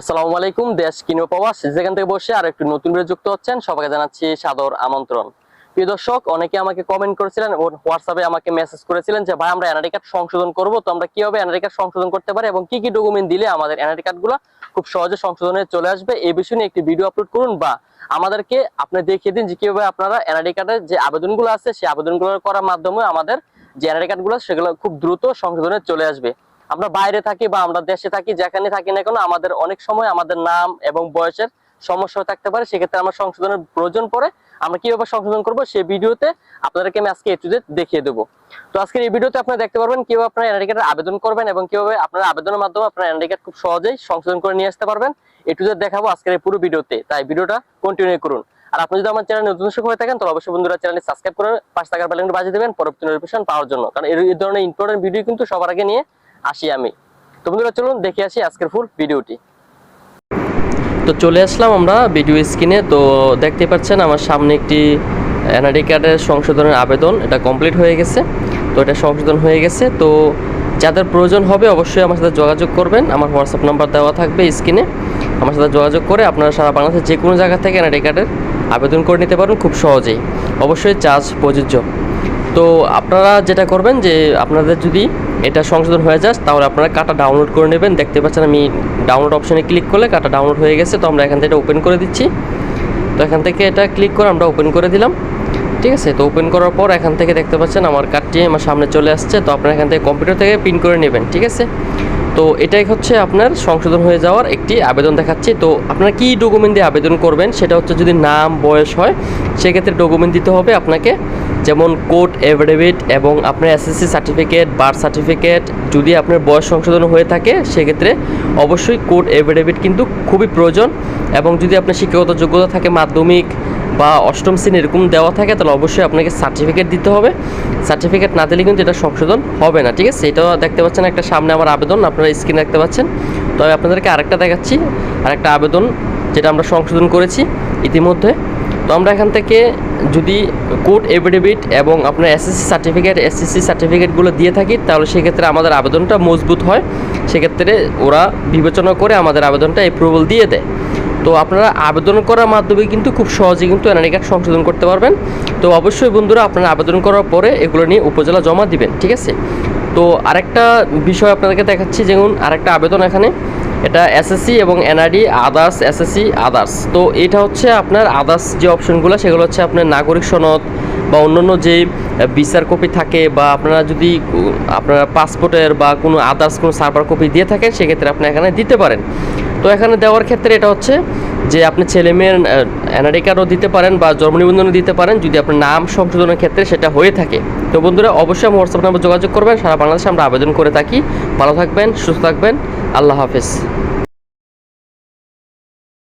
আসসালামু আলাইকুম, দেশ কিনো প্রবাস যেখান থেকে বসে আর একটু নতুন ভিডিও যুক্ত হচ্ছেন, সবাইকে জানাচ্ছি সাদর আমন্ত্রণ। প্রিয় দর্শক, অনেকে আমাকে কমেন্ট করেছিলেন হোয়াটসঅ্যাপে আমাকে মেসেজ করেছিলেন যে, ভাই, আমরা এনআরডি কার্ড সংশোধন করব, তো আমরা কীভাবে এনআরডি কার্ড সংশোধন করতে পারি এবং কি কি ডকুমেন্ট দিলে আমাদের এনআরডি কার্ডগুলো খুব সহজে সংশোধনে চলে আসবে? এই বিষয় নিয়ে একটি ভিডিও আপলোড করুন বা আমাদেরকে আপনি দেখিয়ে দিন যে, কীভাবে আপনারা এনআরডি কার্ডের যে আবেদনগুলো আছে, সেই আবেদনগুলো করার মাধ্যমে আমাদের যে এনআরডি কার্ডগুলো সেগুলো খুব দ্রুত সংশোধনে চলে আসবে। আমরা বাইরে থাকি বা আমরা দেশে থাকি, যেখানে থাকি না কেন, আমাদের অনেক সময় আমাদের নাম এবং বয়সের সমস্যা থাকতে পারে। সেক্ষেত্রে আমার সংশোধনের প্রয়োজন পড়ে। আমরা কীভাবে সংশোধন করব সেই ভিডিওতে আপনাদেরকে আমি আজকে এটুজে দেখিয়ে দেবো। তো আজকের এই ভিডিওতে আপনারা দেখতে পারবেন কীভাবে আপনারা এনআইডি কার্ডের আবেদন করবেন এবং কীভাবে আপনারা আবেদনের মাধ্যমে আপনারা এনআইডি কার্ড খুব সহজেই সংশোধন করে নিয়ে আসতে পারবেন। এটুজে দেখাবো আজকের এই পুরো ভিডিওতে। তাই ভিডিওটা কন্টিনিউ করুন। আর আপনি যদি আমার চ্যানেল নতুন দর্শক হয়ে থাকেন, তাহলে অবশ্যই বন্ধুরা চ্যানেলটি সাবস্ক্রাইব করে পাঁচ টাকার বেলাইনটা বাজিয়ে দেবেন, পরবর্তী নোটিফিকেশন পাওয়ার জন্য। কারণ এই ধরনের ইম্পর্টেন্ট ভিডিও কিন্তু সবার আগে নিয়ে আসি আমি। তো বন্ধুরা, চলুন দেখে আসি আজকের ফুল ভিডিওটি তো চলে আসলাম আমরা ভিডিও স্ক্রিনে তো দেখতে পাচ্ছেন আমার সামনে একটি এনআরডি কার্ডের সংশোধনের আবেদন। এটা কমপ্লিট হয়ে গেছে। তো এটা সংশোধন হয়ে গেছে। তো যাদের প্রয়োজন হবে অবশ্যই আমার সাথে যোগাযোগ করবেন। আমার হোয়াটসঅ্যাপ নাম্বার দেওয়া থাকবে স্ক্রিনে আমার সাথে যোগাযোগ করে আপনারা সারা বাংলাদেশের যে কোনো জায়গা থেকে এনআরডি কার্ডের আবেদন করে নিতে পারেন খুব সহজেই। অবশ্যই চার্জ প্রযোজ্য। তো আপনারা যেটা করবেন যে আপনাদের যদি এটা সংশোধন হয়ে যায়, তাহলে আপনারা কাটা ডাউনলোড করে নেবেন। দেখতে পাচ্ছেন আমি ডাউনলোড অপশনে ক্লিক করলে কাটা ডাউনলোড হয়ে গেছে, তো আমরা এখান থেকে ওপেন করে দিচ্ছি। তো এখান থেকে এটা ক্লিক করে আমরা ওপেন করে দিলাম। ঠিক আছে? তো ওপেন করার পর এখান থেকে দেখতে পাচ্ছেন আমার কার্ডটি আমার সামনে চলে আসছে, তো আপনারা এখান থেকে কম্পিউটার থেকে প্রিন্ট করে নেবেন। ঠিক আছে? তো এটাই হচ্ছে আপনার সংশোধন হয়ে যাওয়ার একটি আবেদন দেখাচ্ছি। তো আপনারা কী ডকুমেন্ট দিয়ে আবেদন করবেন, সেটা হচ্ছে যদি নাম, বয়স হয়, সেক্ষেত্রে ডকুমেন্ট দিতে হবে আপনাকে। যেমন কোর্ট এফিডেভিট এবং আপনার এসএসসি সার্টিফিকেট, বার্থ সার্টিফিকেট যদি আপনার বয়স সংশোধন হয়ে থাকে, সেক্ষেত্রে অবশ্যই কোর্ট এফিডেভিট কিন্তু খুবই প্রয়োজন এবং যদি আপনার শিক্ষাগত যোগ্যতা থাকে মাধ্যমিক বা অষ্টম শ্রেণি এরকম দেওয়া থাকে, তাহলে অবশ্যই আপনাকে সার্টিফিকেট দিতে হবে। সার্টিফিকেট না দিলে কিন্তু এটা সংশোধন হবে না, ঠিক আছে? এটাও দেখতে পাচ্ছেন একটা সামনে আমার আবেদন, আপনারা স্ক্রিনে দেখতে পাচ্ছেন। তো আমি আপনাদেরকে আরেকটা দেখাচ্ছি, আরেকটা আবেদন যেটা আমরা সংশোধন করেছি ইতিমধ্যে। তো আমরা এখান থেকে যদি কোর্ট এফিডেভিট এবং আপনার এসএসসি সার্টিফিকেট এসএসসি সার্টিফিকেটগুলো দিয়ে থাকি, তাহলে সেক্ষেত্রে আমাদের আবেদনটা মজবুত হয়। সেক্ষেত্রে ওরা বিবেচনা করে আমাদের আবেদনটা অ্যাপ্রুভাল দিয়ে দেয়। তো আপনারা আবেদন করার মাধ্যমে কিন্তু খুব সহজে কিন্তু এনআরডি কার্ড সংশোধন করতে পারবেন। তো অবশ্যই বন্ধুরা, আপনারা আবেদন করার পরে এগুলো নিয়ে উপজেলা জমা দিবেন, ঠিক আছে? তো আরেকটা বিষয় আপনাদেরকে দেখাচ্ছি, যেমন আরেকটা আবেদন এখানে। এটা এসএসসি এবং এনআরডি আদার্স এসএসসি আদার্স তো এটা হচ্ছে আপনার আদার্স যে অপশনগুলো সেগুলো হচ্ছে আপনার নাগরিক সনদ বা অন্যান্য যে বিচার কপি থাকে বা আপনারা যদি আপনারা পাসপোর্টের বা কোনো আদার্স কোনো সার্ভার কপি দিয়ে থাকেন, সেক্ষেত্রে আপনি এখানে দিতে পারেন। তো এখানে দেওয়ার ক্ষেত্রে এটা হচ্ছে যে আপনি ছেলে মেয়ের এনআরডি কার্ডও দিতে পারেন বা জন্ম নিবন্ধনও দিতে পারেন যদি আপনার নাম সংশোধনের ক্ষেত্রে সেটা হয়ে থাকে। তো বন্ধুরা, অবশ্যই হোয়াটসঅ্যাপ নাম্বার যোগাযোগ করবেন। সারা বাংলাদেশে আমরা আবেদন করে থাকি। ভালো থাকবেন, সুস্থ থাকবেন। আল্লাহ হাফেজ।